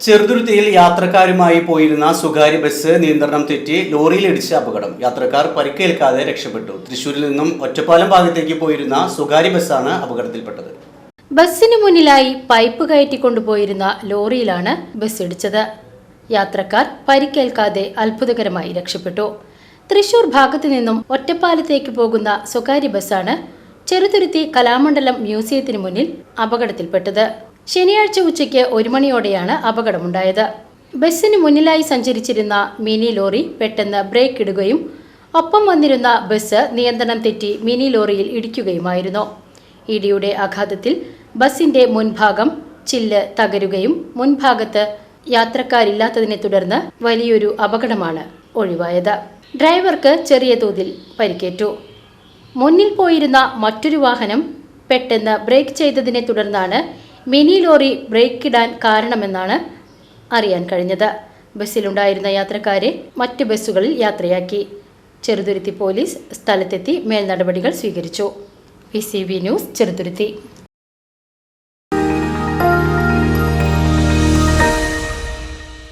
ചെറുതുരുത്തിയിൽ യാത്രക്കാരുമായി പോയിരുന്ന സ്വകാര്യ ബസ് നിയന്ത്രണം തെറ്റി ലോറിയിലിടിച്ച അപകടം. യാത്രക്കാർ പരിക്കേൽക്കാതെ രക്ഷപ്പെട്ടു. തൃശൂരിൽ നിന്നും ഒറ്റപ്പാലം ഭാഗത്തേക്ക് പോയിരുന്ന സ്വകാര്യ ബസ്സാണ് അപകടത്തിൽപ്പെട്ടത്. ബസ്സിന് മുന്നിലായി പൈപ്പ് കയറ്റിക്കൊണ്ടുപോയിരുന്ന ലോറിയിലാണ് ബസ് ഇടിച്ചത്. യാത്രക്കാർ പരിക്കേൽക്കാതെ അത്ഭുതകരമായി രക്ഷപ്പെട്ടു. തൃശൂർ ഭാഗത്തു നിന്നും ഒറ്റപ്പാലത്തേക്ക് പോകുന്ന സ്വകാര്യ ബസ്സാണ് ചെറുതുരുത്തി കലാമണ്ഡലം മ്യൂസിയത്തിന് മുന്നിൽ അപകടത്തിൽപ്പെട്ടത്. ശനിയാഴ്ച ഉച്ചയ്ക്ക് ഒരു മണിയോടെയാണ് അപകടമുണ്ടായത്. ബസ്സിന് മുന്നിലായി സഞ്ചരിച്ചിരുന്ന മിനി ലോറി പെട്ടെന്ന് ബ്രേക്ക് ഇടുകയും ഒപ്പം വന്നിരുന്ന ബസ് നിയന്ത്രണം തെറ്റി മിനി ലോറിയിൽ ഇടിക്കുകയുമായിരുന്നു. ഇടിയുടെ ആഘാതത്തിൽ ബസിന്റെ മുൻഭാഗം ചില്ല് തകരുകയും മുൻഭാഗത്ത് യാത്രക്കാരില്ലാത്തതിനെ തുടർന്ന് വലിയൊരു അപകടമാണ് ഒഴിവായത്. ഡ്രൈവർക്ക് ചെറിയ തോതിൽ പരിക്കേറ്റു. മുന്നിൽ പോയിരുന്ന മറ്റൊരു വാഹനം പെട്ടെന്ന് ബ്രേക്ക് ചെയ്തതിനെ തുടർന്നാണ് മിനി ലോറി ബ്രേക്കിടാൻ കാരണമെന്നാണ് അറിയാൻ കഴിഞ്ഞത്. ബസ്സിലുണ്ടായിരുന്ന യാത്രക്കാരെ മറ്റ് ബസ്സുകളിൽ യാത്രയാക്കി. ചെറുതുരുത്തി പോലീസ് സ്ഥലത്തെത്തി മേൽനടപടികൾ സ്വീകരിച്ചു. P C B news Cheruthuruthy.